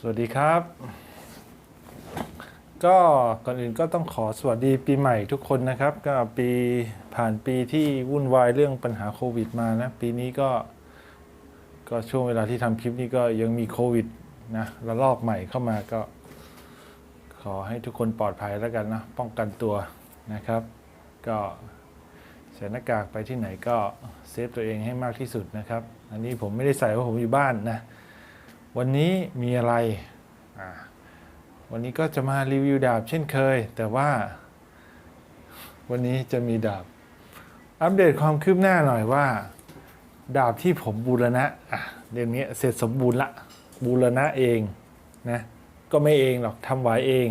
สวัสดีครับ ก็ก่อนอื่นก็ต้องขอสวัสดีปีใหม่ทุกคนนะครับ ก็ปีผ่านปีที่วุ่นวายเรื่องปัญหาโควิดมานะ ปีนี้ก็ก็ช่วงเวลาที่ทำคลิปนี้ก็ยังมีโควิดนะระลอกใหม่เข้ามาก็ ขอให้ทุกคนปลอดภัยแล้วกันนะ ป้องกันตัวนะครับ ก็ใส่หน้ากากไปที่ไหนก็เซฟตัวเองให้มากที่สุดนะครับ อันนี้ผมไม่ได้ใส่ว่าะผมอยู่บ้านนะ วันนี้มีอะไร วันนี้ก็จะมารีวิวดาบเช่นเคย แต่ว่า วันนี้จะมีดาบ อัปเดตความคืบหน้าหน่อยว่า ดาบที่ผมบูรณะอะเดือนนี้เสร็จสมบูรณ์ละบูรณะเองนะก็ไม่เองหรอกทำไว้เอง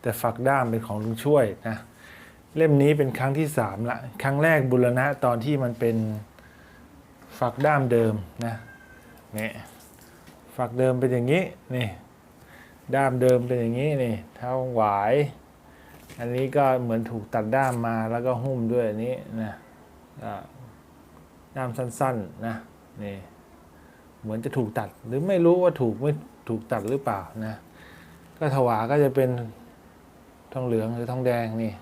แต่ฝักด้ามเป็นของลุงช่วยนะเล่มนี้เป็นครั้งที่สามละครั้งแรกบูรณะตอนที่มันเป็นฝักด้ามเดิมนะเนี่ย ฝักเดิมเป็นอย่างนี้นี่ด้ามเดิมเป็นอย่างนี้นี่เท้าหวาย อันนี้ก็เหมือนถูกตัดด้ามมาแล้วก็หุ้มด้วยอันนี้นะด้ามสั้นๆนะนี่เหมือนจะถูกตัดหรือไม่รู้ว่าถูกไม่ถูกตัดหรือเปล่านะก็ถวาก็จะเป็นทองเหลืองหรือทองแดงนี่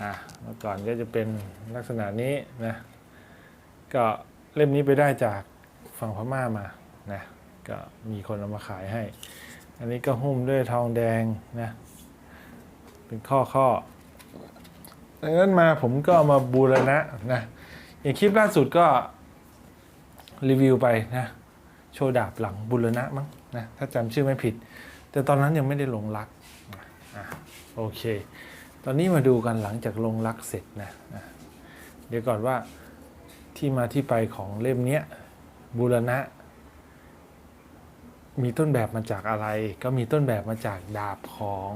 อ่าเมื่อก่อนก็จะเป็นลักษณะนี้นะก็เล่มนี้ไปได้จากฝั่งพม่ามานะ ก็มีคนเอามาขายให้ อันนี้ก็หุ้มด้วยทองแดงนะ เป็นข้อข้อดังนั้นมาผมก็ามาบูรณะนะ อย่างคลิปล่าสุดก็รีวิวไปนะ โชว์ดาบหลังบูรณะมั้งนะ ถ้าจำชื่อไม่ผิด แต่ตอนนั้นยังไม่ได้ลงรักอะโอเค ตอนนี้มาดูกันหลังจากลงรักเสร็จนะนะเดี๋ยวก่อนว่าที่มาที่ไปของเล่มเนี้ยบูรณะ มีต้นแบบมาจากอะไร ก็มีต้นแบบมาจากดาบของ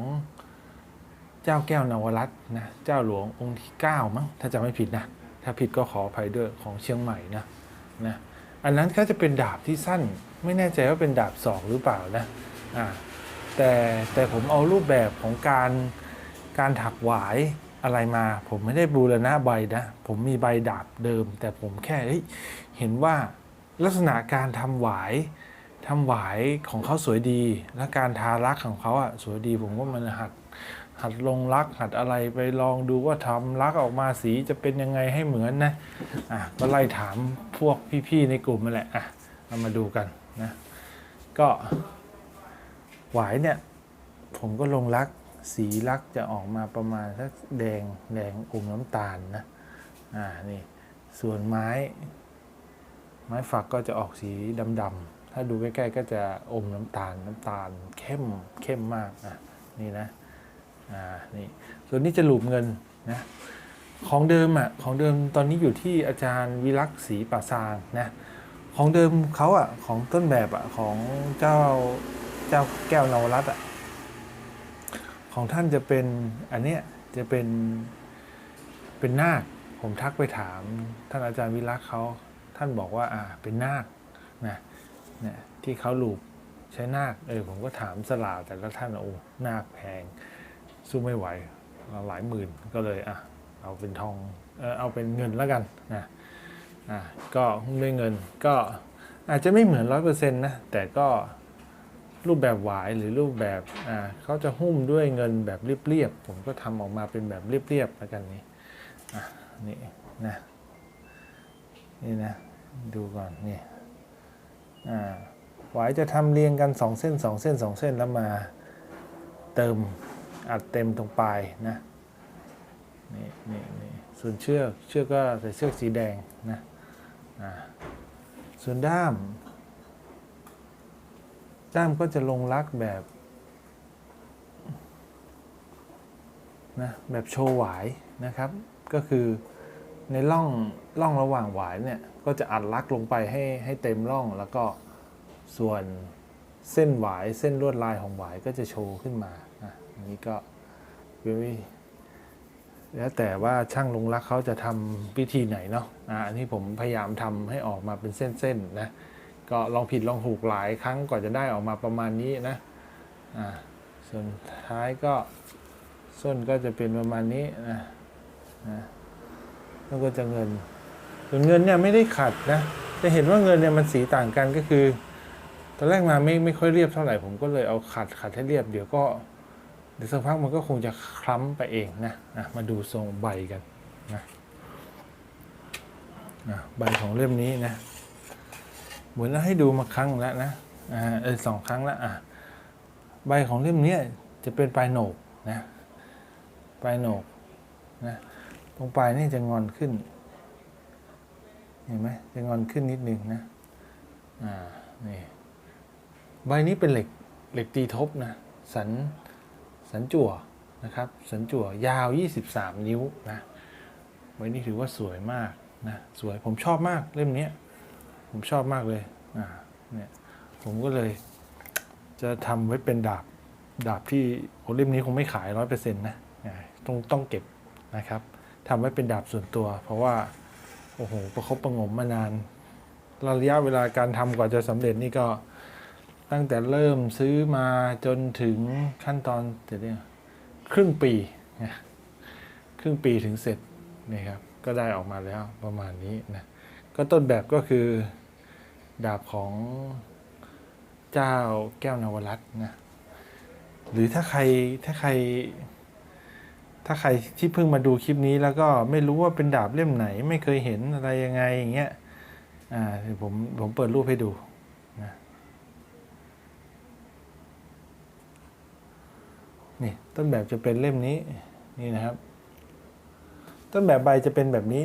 เจ้าแก้วนวรัตน์นะเจ้าหลวงองค์ที่ 9 มั้งถ้าจำไม่ผิดนะ ถ้าผิดก็ขออภัยด้วยของเชียงใหม่นะนะอันนั้นก็จะเป็นดาบที่สั้น ไม่แน่ใจว่าเป็นดาบสองหรือเปล่านะอ่าแต่แต่ผมเอารูปแบบของการการถักหวายอะไรมา ผมไม่ได้บูรณะใบนะ ผมมีใบดาบเดิม แต่ผมแค่เฮ้ยเห็นว่าลักษณะการทำหวาย ทำหวายของเขาสวยดี และการทารักของเขาอะสวยดีผมว่ามันหัดหัดลงรักหัดอะไรไปลองดูว่าทำรักออกมาสีจะเป็นยังไงให้เหมือนนะอะก็ไล่ถามพวกพี่ๆในกลุ่มนั่นแหละอะเรามาดูกันนะก็หวายเนี่ยผมก็ลงรักสีรักจะออกมาประมาณสักแดงแดงอมน้ำตาลนะอ่านี่ส่วนไม้ ไม้ฝักก็จะออกสีดำๆ ถ้าดูใกล้ๆก็จะอมน้ำตาลน้ำตาลเข้มเข้มมากอะนี่นะอ่านี่ส่วนนี้จะหลูบเงินนะของเดิมอะของเดิมตอนนี้อยู่ที่อาจารย์วิรักษ์ศรีป่าซางนะของเดิมเขาอะของต้นแบบอะของเจ้าเจ้าแก้วนวรัตอะของท่านจะเป็นอันเนี้ยจะเป็นเป็นนาคผมทักไปถาม ท่านอาจารย์วิรักษ์เขาท่านบอกว่าอ่าเป็นนาคนะ เนี่ยที่เขาลูบใช้นาคเออผมก็ถามสลาวแต่ละท่านโอ้นาคแพงสู้ไม่ไหวหลายหมื่นก็เลยอะเอาเป็นทองเออเอาเป็นเงินแล้วกันนะอ่าก็หุ้มด้วยเงินก็อาจจะไม่เหมือนร้อยเปอร์เซ็นต์นะแต่ก็รูปแบบหวายหรือรูปแบบอ่าเขาจะหุ้มด้วยเงินแบบเรียบๆผมก็ทำออกมาเป็นแบบเรียบๆแล้วกันนี่อะนี่นะนี่นะดูก่อนนี่ หวายจะทำเรียงกันสองเส้นสองเส้นสองเส้นแล้วมาเติมอัดเต็มตรงปลายนะนี่นี่นี่ส่วนเชือกเชือกก็ใส่เชือกสีแดงนะอ่าส่วนด้าม ด้ามก็จะลงรักแบบนะแบบโชว์หวายนะครับ ก็คือ ในร่องร่องระหว่างหวายเนี่ยก็จะอัดลักลงไปให้ให้เต็มร่องแล้วก็ส่วนเส้นหวายเส้นลวดลายของหวายก็จะโชว์ขึ้นมานะอันนี้ก็เป็นวิแล้วแต่ว่าช่างลงรักเขาจะทำวิธีไหนเนาะอ่าอันนี้ผมพยายามทำให้ออกมาเป็นเส้นๆนะก็ลองผิดลองถูกหลายครั้งกว่าจะได้ออกมาประมาณนี้นะอ่าส่วนท้ายก็ส้นก็จะเป็นประมาณนี้นะนะ แล้วก็จะเงิน ส่วนเงินเนี่ยไม่ได้ขัดนะ จะเห็นว่าเงินเนี่ยมันสีต่างกันก็คือ ตอนแรกมาไม่ไม่ค่อยเรียบเท่าไหร่ผมก็เลยเอาขัดขัดให้เรียบ เดี๋ยวก็เดี๋ยวสักพักมันก็คงจะคล้ำไปเองนะนะมาดูทรงใบกันนะนะใบของเล่มนี้นะ เหมือนให้ดูมาครั้งแล้วนะอ่าเออสองครั้งแล้วอะใบของเล่มนี้จะเป็นปลายโหนกนะปลายโหนกนะ งปลายนี่จะงอนขึ้น เห็นไหมจะงอนขึ้นนิดนึงนะ อ่า นี่ ใบนี้เป็นเหล็ก เหล็กตีทบนะ สัน สันจั่วนะครับ สันจั่วยาว 23 นิ้วนะ ใบนี้ถือว่าสวยมากนะ สวย ผมชอบมากเล่มนี้ ผมชอบมากเลย อ่า เนี่ย ผมก็เลย จะทำไว้เป็นดาบ ดาบที่โอเล่มนี้คงไม่ขายร้อยเปอร์เซ็นต์นะ ต้องต้องเก็บนะครับ ทำไว้เป็นดาบส่วนตัว เพราะว่าโอ้โหประคบประงมมานาน ระยะเวลาการทำกว่าจะสำเร็จนี่ก็ตั้งแต่เริ่มซื้อมาจนถึงขั้นตอนเดี๋ยวนี้ครึ่งปีนะครึ่งปีถึงเสร็จนี่ครับก็ได้ออกมาแล้วประมาณนี้นะก็ต้นแบบก็คือดาบของเจ้าแก้วนวรัตน์นะหรือถ้าใครถ้าใคร ถ้าใครที่เพิ่งมาดูคลิปนี้แล้วก็ไม่รู้ว่าเป็นดาบเล่มไหน ไม่เคยเห็นอะไรยังไงอย่างเงี้ยอ่าเดี๋ยวผมผมเปิดรูปให้ดูนะนี่ต้นแบบจะเป็นเล่มนี้นี่นะครับ ต้นแบบใบจะเป็นแบบนี้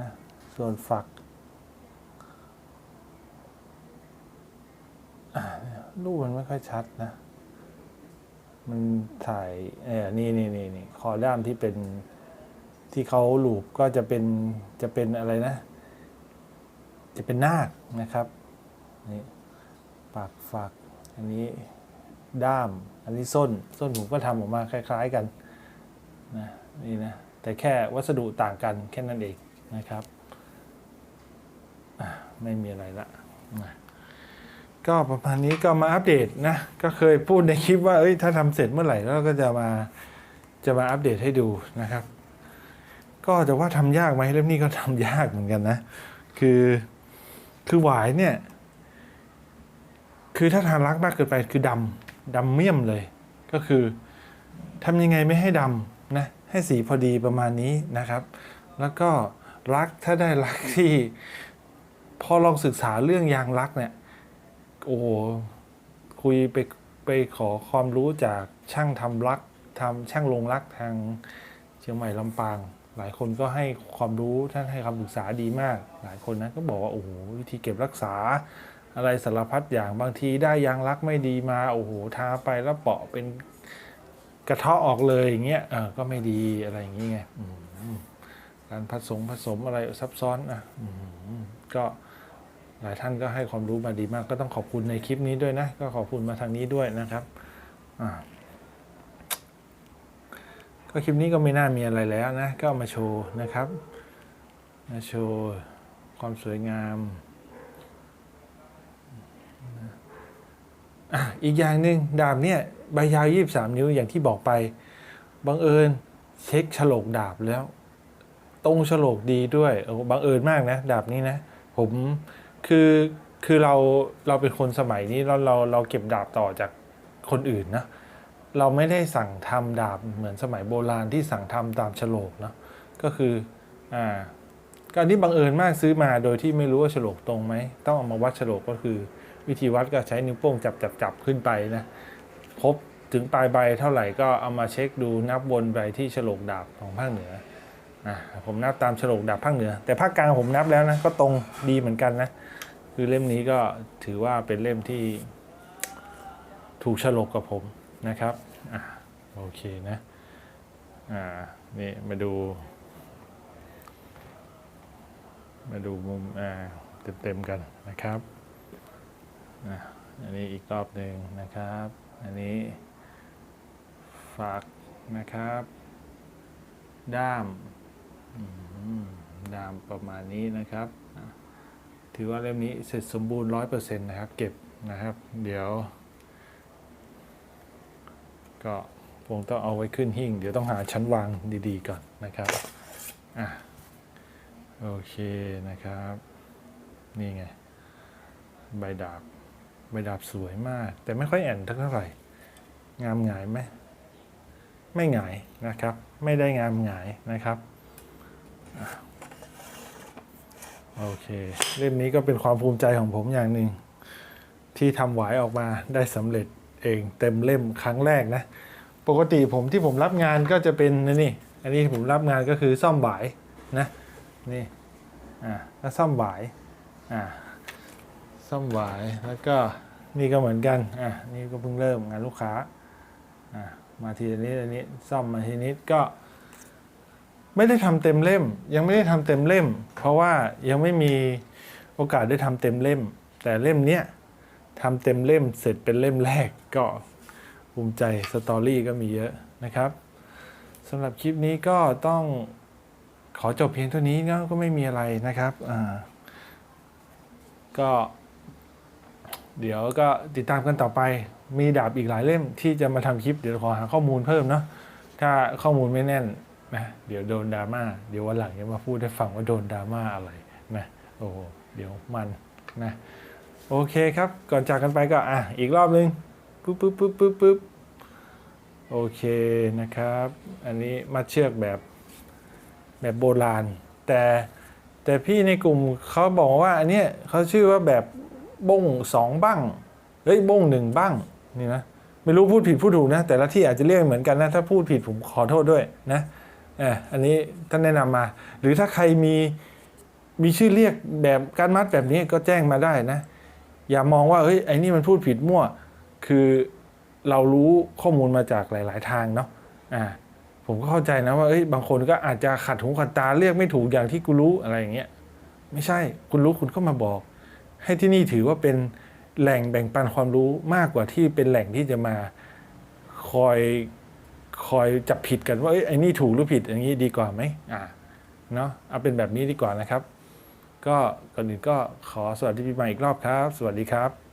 นะส่วนฝักรูปมันไม่ค่อยชัดนะ มันถ่ายเออนี่นี่นี่นี่คอด้ามที่เป็นที่เขาหลูบก็จะเป็นจะเป็นอะไรนะ จะเป็นนาคนะครับนี่ปากฝัก อันนี้ด้าม อันนี้ส้น ส้นผมก็ทำออกมาคล้าย ๆกันนะนี่นะ แต่แค่วัสดุต่างกันแค่นั้นเองนะครับ ไม่มีอะไรละนะ ก็ประมาณนี้ก็มาอัปเดตนะ ก็เคยพูดในคลิปว่าเอ้ยถ้าทำเสร็จเมื่อไหร่แล้วก็จะมาจะมาอัปเดตให้ดูนะครับ ก็จะว่าทำยากไหมเล่มนี้ก็ทำยากเหมือนกันนะ คือคือหวายเนี่ย คือถ้าทานรักมากเกินไปคือดำดำเมี่ยมเลย ก็คือทำยังไงไม่ให้ดำนะให้สีพอดีประมาณนี้นะครับ แล้วก็รักถ้าได้รักที่พอลองศึกษาเรื่องยางรักเนี่ย โอ้โหคุยไปไปขอความรู้จากช่างทำรักทำช่างลงรักทางเชียงใหม่ลำปาง หลายคนก็ให้ความรู้ท่านให้คำปรึกษาดีมาก หลายคนนะก็บอกว่าโอ้โหวิธีเก็บรักษา อะไรสารพัดอย่างบางทีได้ยางรักไม่ดีมาโอ้โหทาไปแล้วเปาะเป็นกระเทาะออกเลยอย่างเงี้ยเออก็ไม่ดีอะไรอย่างเงี้ยการผสมผสมอะไรซับซ้อนอะก็ หลายท่านก็ให้ความรู้มาดีมาก ก็ต้องขอบคุณในคลิปนี้ด้วยนะ ก็ขอบคุณมาทางนี้ด้วยนะครับก็คลิปนี้ก็ไม่น่ามีอะไรแล้วนะ ก็เอามาโชว์นะครับ มาโชว์ความสวยงามอีกอย่างหนึ่งดาบเนี่ยใบยาว23 นิ้วอย่างที่บอกไปบังเอิญเช็คฉลกดาบแล้ว ตรงฉลกดีด้วยบังเอิญมากนะ ดาบนี้นะ ผม คือคือเราเราเป็นคนสมัยนี้เราเราเราเก็บดาบต่อจากคนอื่นนะเราไม่ได้สั่งทำดาบเหมือนสมัยโบราณที่สั่งทำตามฉลกเนาะก็คืออ่าก็อันนี้บังเอิญมากซื้อมาโดยที่ไม่รู้ว่าฉลกตรงไหมต้องเอามาวัดฉลกก็คือ วิธีวัดก็ใช้นิ้วโป้งจับจับจับขึ้นไปนะครบถึงปลายใบเท่าไหร่ก็เอามาเช็คดูนับวนไปที่ฉลกดาบของภาคเหนืออะผมนับตามฉลกดาบภาคเหนือ แต่ภาคกลางผมนับแล้วนะก็ตรงดีเหมือนกันนะ คือเล่มนี้ก็ถือว่าเป็นเล่มที่ถูกฉลกกับผมนะครับอโอเคนะอ่านี่มาดู มาดูมุมอ่าเต็มๆกันนะครับอันนี้อีกรอบหนึ่งนะครับ อันนี้ฝากนะครับ ด้ามด้ามประมาณนี้นะครับ ถือว่าเล่มนี้เสร็จสมบูรณ์ร้อยเปอร์เซ็นต์นะครับ เก็บนะครับ เดี๋ยว ก็คงต้องเอาไว้ขึ้นหิ้ง เดี๋ยวต้องหาชั้นวางดีๆก่อนนะครับ อะ โอเคนะครับ นี่ไง ใบดาบ ใบดาบสวยมาก แต่ไม่ค่อยแอนเท่าไหร่ งามหงายไหม ไม่หงายนะครับ ไม่ได้งามหงายนะครับ โอเค เล่มนี้ก็เป็นความภูมิใจของผมอย่างหนึ่งที่ทำหวายออกมาได้สำเร็จเองเต็มเล่มครั้งแรกนะ ปกติผมที่ผมรับงานก็จะเป็นนี่ อันนี้ผมรับงานก็คือซ่อมหวายนะนี่อ่าแล้วซ่อมหวายอ่าซ่อมหวายแล้วก็นี่ก็เหมือนกันอะนี่ก็เพิ่งเริ่มงานลูกค้าอ่ามาทีนิดอันนี้ซ่อมมาทีนิดก็ ไม่ได้ทำเต็มเล่ม ยังไม่ได้ทำเต็มเล่ม เพราะว่ายังไม่มีโอกาสได้ทำเต็มเล่ม แต่เล่มเนี้ยทำเต็มเล่มเสร็จเป็นเล่มแรกก็ภูมิใจสตอรี่ก็มีเยอะนะครับสำหรับคลิปนี้ก็ต้องขอจบเพียงเท่านี้เนาะก็ไม่มีอะไรนะครับอ่าก็ เดี๋ยวก็ติดตามกันต่อไป มีดาบอีกหลายเล่มที่จะมาทำคลิปเดี๋ยวขอหาข้อมูลเพิ่มเนาะถ้าข้อมูลไม่แน่น นะเดี๋ยวโดนดราม่าเดี๋ยววันหลังจะมาพูดให้ฟังว่าโดนดราม่าอะไรนะโอ้โหเดี๋ยวมันนะโอเคครับ ก่อนจากกันไปก็อะอีกรอบนึงปุ๊บปุ๊บปุ๊บปุ๊บปุ๊บโอเคนะครับ อันนี้มัดเชือกแบบแบบโบราณ แต่แต่พี่ในกลุ่มเขาบอกว่าอันเนี้ยเขาชื่อว่าแบบบ้งสองบ้างเฮ้ยบ้งหนึ่งบ้างนี่นะไม่รู้พูดผิดพูดถูกนะ แต่ละที่อาจจะเรียกเหมือนกันนะ ถ้าพูดผิดผมขอโทษด้วยนะ อออันนี้ท่านแนะนำมา หรือถ้าใครมีมีชื่อเรียกแบบการมัดแบบนี้ก็แจ้งมาได้นะ อย่ามองว่าเฮ้ยไอ้นี่มันพูดผิดมั่ว คือเรารู้ข้อมูลมาจากหลาย ๆ ทางเนาะอ่าผมก็เข้าใจนะว่าเอ้ยบางคนก็อาจจะขัดหูขัดตาเรียกไม่ถูกอย่างที่กูรู้อะไรอย่างเงี้ยไม่ใช่คุณรู้คุณก็มาบอก ให้ที่นี่ถือว่าเป็นแหล่งแบ่งปันความรู้มากกว่าที่เป็นแหล่งที่จะมาคอย คอยจับผิดกันว่าเอ้ยไอ้นี่ถูกหรือผิดอย่างนี้ดีกว่าไหมอ่าเนาะเอาเป็นแบบนี้ดีกว่านะครับ ก็ก่อนอื่นก็ขอสวัสดีปีใหม่อีกรอบครับ สวัสดีครับ